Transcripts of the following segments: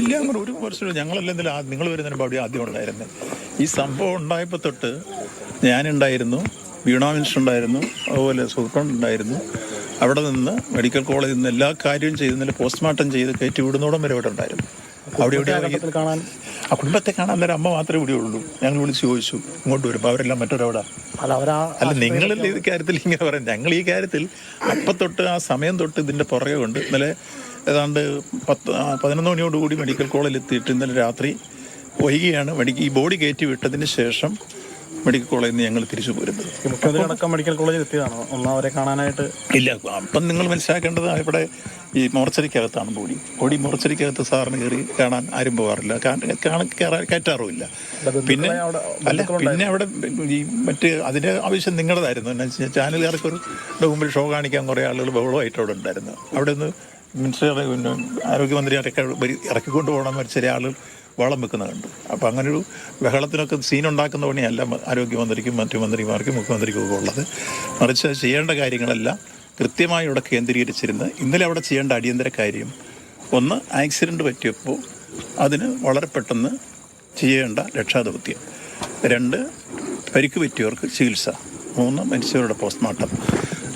ഇല്ല ഒരു വർഷം ഞങ്ങളല്ല എന്തെങ്കിലും നിങ്ങൾ വരുന്നതിന് അവിടെ ആദ്യം ഉണ്ടായിരുന്നത് ഈ സംഭവം ഉണ്ടായപ്പോൾ തൊട്ട് ഞാനുണ്ടായിരുന്നു വീണാ മിനിസ്റ്റർ ഉണ്ടായിരുന്നു അതുപോലെ സൂപ്രണ്ട് ഉണ്ടായിരുന്നു. അവിടെ നിന്ന് മെഡിക്കൽ കോളേജിൽ നിന്ന് എല്ലാ കാര്യവും ചെയ്ത് പോസ്റ്റ്മോർട്ടം ചെയ്ത് കയറ്റി വിടുന്നോടം വരെ ഇവിടെ ഉണ്ടായിരുന്നു. അവിടെ കാണാൻ ആ കുടുംബത്തെ കാണാൻ നേരം അമ്മ മാത്രമേ ഇവിടെ ഉള്ളൂ. ഞങ്ങൾ വിളിച്ച് ചോദിച്ചു ഇങ്ങോട്ട് വരുമ്പോൾ അവരെല്ലാം മറ്റൊരവിടെ? അല്ല അവരാ അല്ല നിങ്ങളല്ലേ ഇത് കാര്യത്തിൽ ഇങ്ങനെ പറയാം. ഞങ്ങൾ ഈ കാര്യത്തിൽ അപ്പത്തൊട്ട് ആ സമയം തൊട്ട് ഇതിന്റെ പുറകെ കൊണ്ട് ഇന്നലെ ഏതാണ്ട് പത്ത് പതിനൊന്ന് മണിയോടുകൂടി മെഡിക്കൽ കോളേജിൽ എത്തിയിട്ട് ഇന്നലെ രാത്രി വൈകിയാണ് മെഡിക്കൽ ഈ ബോഡി കയറ്റി വിട്ടതിന് ശേഷം മെഡിക്കൽ കോളേജിൽ നിന്ന് ഞങ്ങൾ തിരിച്ചു പോരുന്നത്. ഈ മുഖ്യമന്ത്രി അടക്കം മെഡിക്കൽ കോളേജിൽ എത്തിയതാണോ? ഒന്ന് അവരെ കാണാനായിട്ട് ഇല്ല അപ്പം നിങ്ങൾ മനസ്സിലാക്കേണ്ടത് ഇവിടെ ഈ മോർച്ചറിക്കകത്താണ് ബോഡി. ബോഡി മോർച്ചറിക്കകത്ത് സാറിന് കയറി കാണാൻ ആരും പോകാറില്ല. കയറ്റാറുമില്ല. പിന്നെ അല്ല പിന്നെ അവിടെ ഈ മറ്റ് അതിന്റെ ആവശ്യം നിങ്ങളുടേതായിരുന്നു. എന്നാ വെച്ചാൽ ചാനലുകാർക്ക് ഒരു മുമ്പിൽ ഷോ കാണിക്കാൻ കുറേ ആളുകൾ ബഹളമായിട്ട് അവിടെ ഉണ്ടായിരുന്നു. അവിടെ നിന്ന് മിനിസ്റ്റർ പിന്നെ ഇറക്കി ഇറക്കിക്കൊണ്ട് പോകണമെന്ന് ചില ആളുകൾ വളം വെക്കുന്നത് കണ്ടു. അപ്പോൾ അങ്ങനെ ഒരു ബഹളത്തിനൊക്കെ സീൻ ഉണ്ടാക്കുന്ന പണിയല്ല. ആരോഗ്യമന്ത്രിക്കും മറ്റു മന്ത്രിമാർക്കും മുഖ്യമന്ത്രിക്കും ഒക്കെ ഉള്ളത്. മറിച്ച് ചെയ്യേണ്ട കാര്യങ്ങളെല്ലാം കൃത്യമായി ഇവിടെ കേന്ദ്രീകരിച്ചിരുന്ന് ഇന്നലെ അവിടെ ചെയ്യേണ്ട അടിയന്തര കാര്യം. ഒന്ന് ആക്സിഡന്റ് പറ്റിയപ്പോൾ അതിന് വളരെ പെട്ടെന്ന് ചെയ്യേണ്ട രക്ഷാദൗത്യം. രണ്ട് പരിക്ക് പറ്റിയവർക്ക് ചികിത്സ. മൂന്ന് മരിച്ചവരുടെ പോസ്റ്റ്മോർട്ടം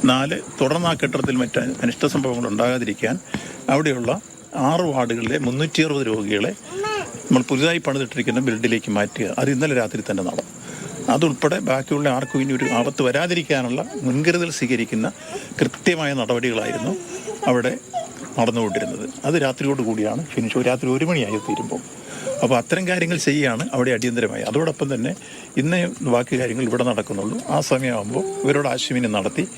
നാല് തുടർന്ന് ആ കെട്ടിടത്തിൽ മറ്റ് അനിഷ്ട സംഭവങ്ങൾ ഉണ്ടാകാതിരിക്കാൻ അവിടെയുള്ള ആറ് വാർഡുകളിലെ മുന്നൂറ്റി അറുപത് രോഗികളെ നമ്മൾ പുതുതായി പണിതിട്ടിരിക്കുന്ന ബിൽഡിലേക്ക് മാറ്റുക. അത് ഇന്നലെ രാത്രി തന്നെ നടന്നു. അതുൾപ്പെടെ ബാക്കിയുള്ള ആർക്കും ഇനി ഒരു ആപത്ത് വരാതിരിക്കാനുള്ള മുൻകരുതൽ സ്വീകരിക്കുന്ന കൃത്യമായ നടപടികളായിരുന്നു അവിടെ നടന്നുകൊണ്ടിരുന്നത്. അത് രാത്രിയോട് കൂടിയാണ്. ഫിനിഷ് രാത്രി ഒരു മണിയായി തീരുമ്പോൾ. അപ്പോൾ അത്തരം കാര്യങ്ങൾ ചെയ്യുകയാണ് അവിടെ അടിയന്തരമായി. അതോടൊപ്പം തന്നെ ഇന്ന് ബാക്കി കാര്യങ്ങൾ ഇവിടെ നടക്കുന്നുള്ളൂ. ആ സമയമാകുമ്പോൾ ഇവരോട് ആശയവിനിമയം നടത്തി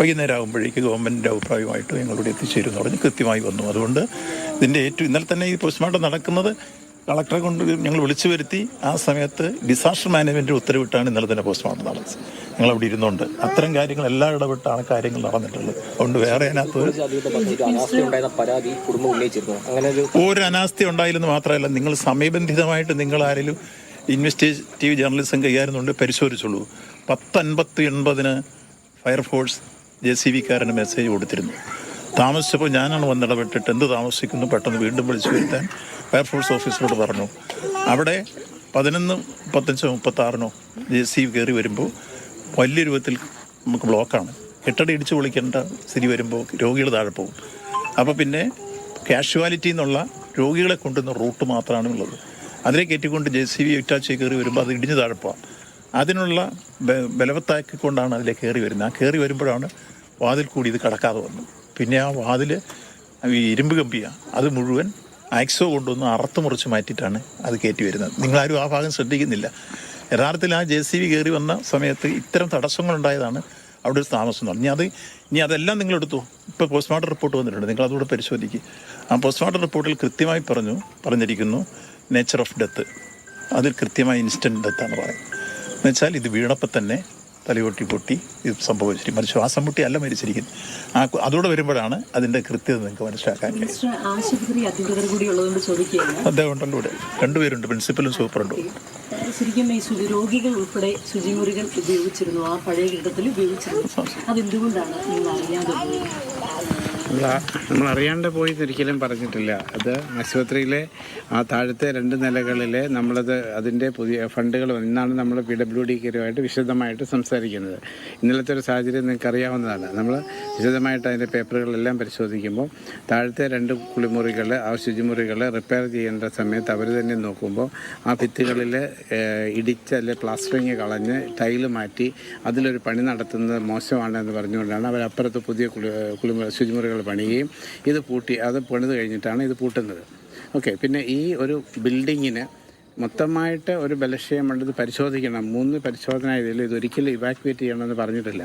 വൈകുന്നേരം ആകുമ്പോഴേക്ക് ഗവൺമെന്റിന്റെ അഭിപ്രായമായിട്ട് ഞങ്ങളിവിടെ എത്തിച്ചേരും എന്ന് പറഞ്ഞ് കൃത്യമായി വന്നു. അതുകൊണ്ട് ഇതിന്റെ ഏറ്റവും ഇന്നലെ തന്നെ ഈ പോസ്റ്റ്മോർട്ടം നടക്കുന്നത് കളക്ടറെ കൊണ്ട് ഞങ്ങൾ വിളിച്ചു വരുത്തി ആ സമയത്ത് ഡിസാസ്റ്റർ മാനേജ്മെന്റ് ഉത്തരവിട്ടാണ് ഇന്നലെ തന്നെ പോസ്റ്റ്മോർട്ടം നടന്നത്. ഞങ്ങൾ അവിടെ ഇരുന്നുണ്ട് അത്തരം കാര്യങ്ങൾ എല്ലാം ഇടപെട്ടാണ് കാര്യങ്ങൾ നടന്നിട്ടുള്ളത്. അതുകൊണ്ട് വേറെ അതിനകത്ത് ഒരു അനാസ്ഥ ഉണ്ടായില്ലെന്ന് മാത്രമല്ല നിങ്ങൾ സമയബന്ധിതമായിട്ട് നിങ്ങൾ ആരെങ്കിലും ഇൻവെസ്റ്റിഗേറ്റീവ് ജേർണലിസം കൈകാര്യുന്നുണ്ട് പരിശോധിച്ചുള്ളൂ പത്തൻപത്തി എൺപതിന് ഫയർഫോഴ്സ് ജെ സി ബിക്കാരന് മെസ്സേജ് കൊടുത്തിരുന്നു. താമസിച്ചപ്പോൾ ഞാനാണ് വന്നിടപെട്ടിട്ട് എന്ത് താമസിക്കുന്നു പെട്ടെന്ന് വീണ്ടും വിളിച്ചു വരുത്താൻ ഫയർഫോഴ്സ് ഓഫീസറോട് പറഞ്ഞു. അവിടെ പതിനൊന്ന് മുപ്പത്തഞ്ചോ മുപ്പത്താറിനോ ജെ സി കയറി വരുമ്പോൾ വലിയ രൂപത്തിൽ നമുക്ക് ബ്ലോക്കാണ്. കെട്ടടി ഇടിച്ച് പൊളിക്കേണ്ട സ്ഥിതി വരുമ്പോൾ രോഗികൾ താഴെ പോകും. അപ്പോൾ പിന്നെ കാഷ്വാലിറ്റി എന്നുള്ള രോഗികളെ കൊണ്ടുവന്ന റൂട്ട് മാത്രമാണ് ഉള്ളത്. അതിനെ കയറ്റിക്കൊണ്ട് ജെ സി ബി ഇറ്റാച്ചി കയറി വരുമ്പോൾ അത് ഇടിഞ്ഞ് താഴെ പോകാം അതിനുള്ള ബലവത്താക്കിക്കൊണ്ടാണ് അതിലെ കയറി വരുന്നത്. ആ കയറി വരുമ്പോഴാണ് വാതിൽ കൂടി ഇത് കടക്കാതെ വന്നു പിന്നെ ആ വാതിൽ ഈ ഇരുമ്പ് കമ്പിയാണ് അത് മുഴുവൻ ആക്സോ കൊണ്ടുവന്ന് അറുത്ത് മുറിച്ച് മാറ്റിയിട്ടാണ് അത് കയറ്റി വരുന്നത്. നിങ്ങളാരും ആ ഭാഗം ശ്രദ്ധിക്കുന്നില്ല. യഥാർത്ഥത്തിൽ ആ ജെ സി ബി കയറി വന്ന സമയത്ത് ഇത്തരം തടസ്സങ്ങളുണ്ടായതാണ് അവിടെ ഒരു താമസം എന്ന് പറഞ്ഞു അത് ഇനി അതെല്ലാം നിങ്ങൾ എടുത്തു? ഇപ്പോൾ പോസ്റ്റ്മോർട്ടം റിപ്പോർട്ട് വന്നിട്ടുണ്ട്. നിങ്ങൾ അതുകൂടെ പരിശോധിക്കുക ആ പോസ്റ്റ്മോർട്ടം റിപ്പോർട്ടിൽ കൃത്യമായി പറഞ്ഞു പറഞ്ഞിരിക്കുന്നു നേച്ചർ ഓഫ് ഡെത്ത് അതിൽ കൃത്യമായി ഇൻസ്റ്റന്റ് ഡെത്താണ് പറയുന്നത്. എന്നുവെച്ചാൽ ഇത് വീണപ്പോൾ തന്നെ തലയൊട്ടി പൊട്ടി ഇത് സംഭവിച്ചിരിക്കും മരിച്ചു. ശ്വാസം മുട്ടി അല്ല മരിച്ചിരിക്കുന്നത്. ആ അതോടെ വരുമ്പോഴാണ് അതിന്റെ കൃത്യത നിങ്ങൾക്ക് മനസ്സിലാക്കാൻ അദ്ദേഹം ഉണ്ടല്ലോ ഇവിടെ. രണ്ടുപേരുണ്ട് പ്രിൻസിപ്പലും സൂപ്രണ്ടും. ശരിക്കും ഈ രോഗികൾ ഉൾപ്പെടെ ശുചിമുറികൾ ഉപയോഗിച്ചിരുന്നു. ആ പഴയ ഘട്ടത്തിൽ ഉപയോഗിച്ചിരുന്നു. അതെന്തുകൊണ്ടാണ് നിങ്ങൾ അറിയാതെ നമ്മൾ അറിയാണ്ട് പോയി ഒരിക്കലും പറഞ്ഞിട്ടില്ല. അത് ആശുപത്രിയിലെ ആ താഴത്തെ രണ്ട് നിലകളിലെ നമ്മളത് അതിന്റെ പുതിയ ഫണ്ടുകൾ ഇന്നാണ് നമ്മൾ പി ഡബ്ല്യു ഡി കരുമായിട്ട് വിശദമായിട്ട് സംസാരിക്കുന്നത്. ഇന്നലത്തെ ഒരു സാഹചര്യം നിങ്ങൾക്ക് അറിയാവുന്നതാണ് നമ്മൾ വിശദമായിട്ട് അതിന്റെ പേപ്പറുകളെല്ലാം പരിശോധിക്കുമ്പോൾ താഴത്തെ രണ്ട് കുളിമുറികൾ ആ ശുചിമുറികൾ റിപ്പയർ ചെയ്യേണ്ട സമയത്ത് അവർ തന്നെ നോക്കുമ്പോൾ ആ ഭിത്തികളിൽ ഇടിച്ച് അല്ലെ പ്ലാസ്റ്ററിങ് കളഞ്ഞ് ടൈൽ മാറ്റി അതിലൊരു പണി നടത്തുന്നത് മോശമാണെന്ന് പറഞ്ഞുകൊണ്ടാണ് അവർ അപ്പുറത്ത് പുതിയ കുളി കുളിമുറി ശുചിമുറികൾ പണിയുകയും ഇത് പൂട്ടി അത് പണിത് കഴിഞ്ഞിട്ടാണ് ഇത് പൂട്ടുന്നത്. ഓക്കെ പിന്നെ ഈ ഒരു ബിൽഡിങ്ങിന് മൊത്തമായിട്ട് ഒരു ബലക്ഷയമുണ്ട് ഇത് പരിശോധിക്കണം. മൂന്ന് പരിശോധന ഇതിൽ ഇതൊരിക്കലും ഇവാക്യുവേറ്റ് ചെയ്യണമെന്ന് പറഞ്ഞിട്ടില്ല.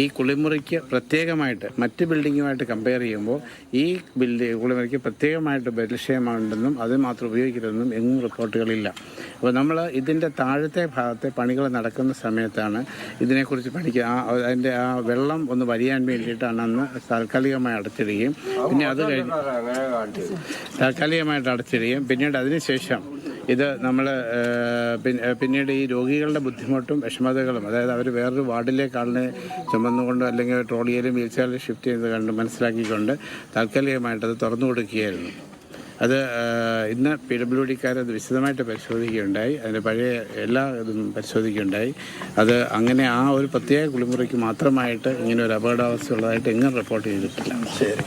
ഈ കുളിമുറിക്ക് പ്രത്യേകമായിട്ട് മറ്റ് ബിൽഡിങ്ങുമായിട്ട് കമ്പയർ ചെയ്യുമ്പോൾ ഈ ബിൽഡിംഗ് കുളിമുറിക്ക് പ്രത്യേകമായിട്ട് ബലക്ഷയമുണ്ടെന്നും അത് മാത്രം ഉപയോഗിക്കരുതെന്നും എങ്ങും റിപ്പോർട്ടുകളില്ല. അപ്പോൾ നമ്മൾ ഇതിന്റെ താഴത്തെ ഭാഗത്തെ പണികൾ നടക്കുന്ന സമയത്താണ് ഇതിനെക്കുറിച്ച് പഠിക്കുക. ആ അതിന്റെ ആ വെള്ളം ഒന്ന് വരിയാൻ വേണ്ടിയിട്ടാണ് അന്ന് താൽക്കാലികമായി അടച്ചിടുകയും. പിന്നെ അത് കഴിഞ്ഞ് താൽക്കാലികമായിട്ട് അടച്ചിടുകയും. പിന്നീട് അതിനുശേഷം ഇത് നമ്മൾ പിന്നീട് ഈ രോഗികളുടെ ബുദ്ധിമുട്ടും വിഷമതകളും അതായത് അവർ വേറൊരു വാർഡിലേക്ക് ആളിനെ ചുമന്നുകൊണ്ടോ അല്ലെങ്കിൽ ട്രോളിയിലും വീൽ ചെയറിൽ ഷിഫ്റ്റ് ചെയ്ത് കണ്ട് മനസ്സിലാക്കിക്കൊണ്ട് താൽക്കാലികമായിട്ട് അത് തുറന്നു കൊടുക്കുകയായിരുന്നു. അത് ഇന്ന് പി ഡബ്ല്യു ഡിക്കാരത് വിശദമായിട്ട് പരിശോധിക്കുകയുണ്ടായി. അതിന്റെ പഴയ എല്ലാ ഇതും പരിശോധിക്കുകയുണ്ടായി. അത് അങ്ങനെ ആ ഒരു പ്രത്യേക കുളിമുറിക്ക് മാത്രമായിട്ട് ഇങ്ങനെ ഒരു അപകടാവസ്ഥ ഉള്ളതായിട്ട് എങ്ങും റിപ്പോർട്ട് ചെയ്തിട്ടില്ല. ശരി.